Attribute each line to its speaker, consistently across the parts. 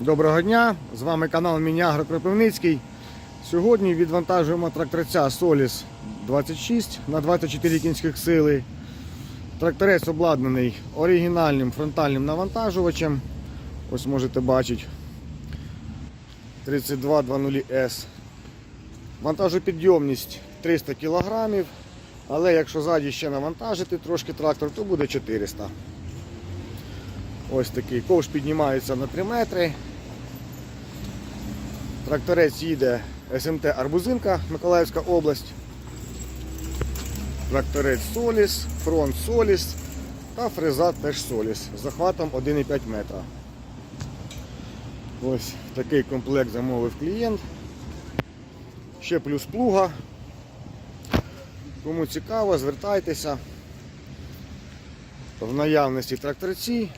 Speaker 1: Доброго дня! З вами канал Мінягро Кропивницький. Сьогодні відвантажуємо тракторця Solis 26 на 24 кінських сили. Тракторець обладнаний оригінальним фронтальним навантажувачем. Ось можете бачити 3220S. Вантажопідйомність 300 кг, але якщо ззаді ще навантажити трошки трактор, то буде 400 Ось такий ковш піднімається на 3 метри. Тракторець їде СМТ Арбузинка, Миколаївська область. Тракторець Соліс, фронт Соліс та фреза теж Соліс з захватом 1,5 метра. Ось такий комплект замовив клієнт. Ще плюс плуга. Кому цікаво, звертайтеся. В наявності тракторці.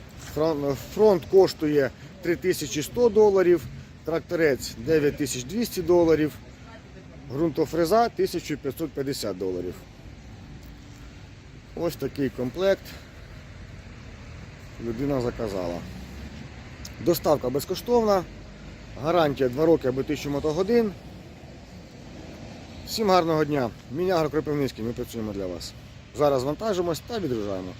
Speaker 1: Фронт коштує 3100 доларів, тракторець 9200 доларів, ґрунтофреза 1550 доларів. Ось такий комплект людина заказала. Доставка безкоштовна, гарантія 2 роки або 1000 мотогодин. Всім гарного дня! Мінягро Кропивницький, ми працюємо для вас. Зараз вантажимось та відгружаємо.